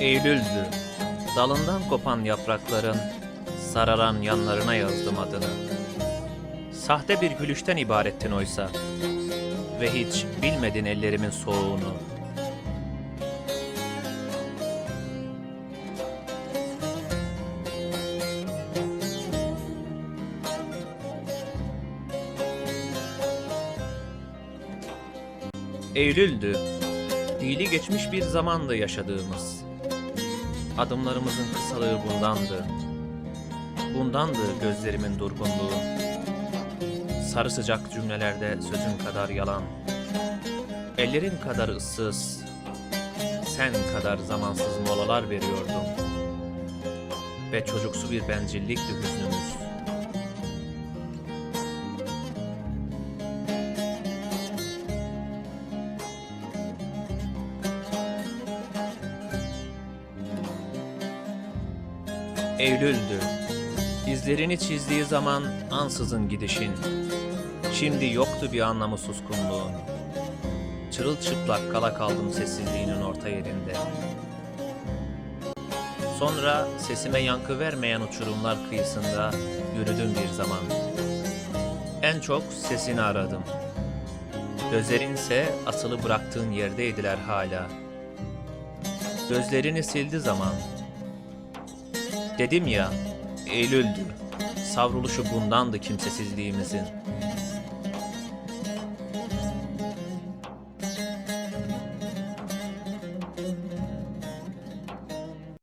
Eylül'dü. Dalından kopan yaprakların sararan yanlarına yazdım adını. Sahte bir gülüşten ibarettin oysa ve hiç bilmedin ellerimin soğuğunu. Eylül'dü. Dili geçmiş bir zamandı yaşadığımız. Adımlarımızın kısalığı bundandı. Bundandı gözlerimin durgunluğu. Sarı sıcak cümlelerde sözün kadar yalan. Ellerin kadar ıssız. Sen kadar zamansız molalar veriyordum. Ve çocuksu bir bencillikti hüznümüz. Eylül'dü. İzlerini çizdiği zaman ansızın gidişin. Şimdi yoktu bir anlamı suskunluğun. Çırılçıplak kala kaldım sessizliğinin orta yerinde. Sonra sesime yankı vermeyen uçurumlar kıyısında yürüdüm bir zaman. En çok sesini aradım. Gözlerin ise asılı bıraktığın yerdeydiler hala. Gözlerini sildi zaman. Dedim ya, Eylül'dü. Savruluşu bundandı kimsesizliğimizin.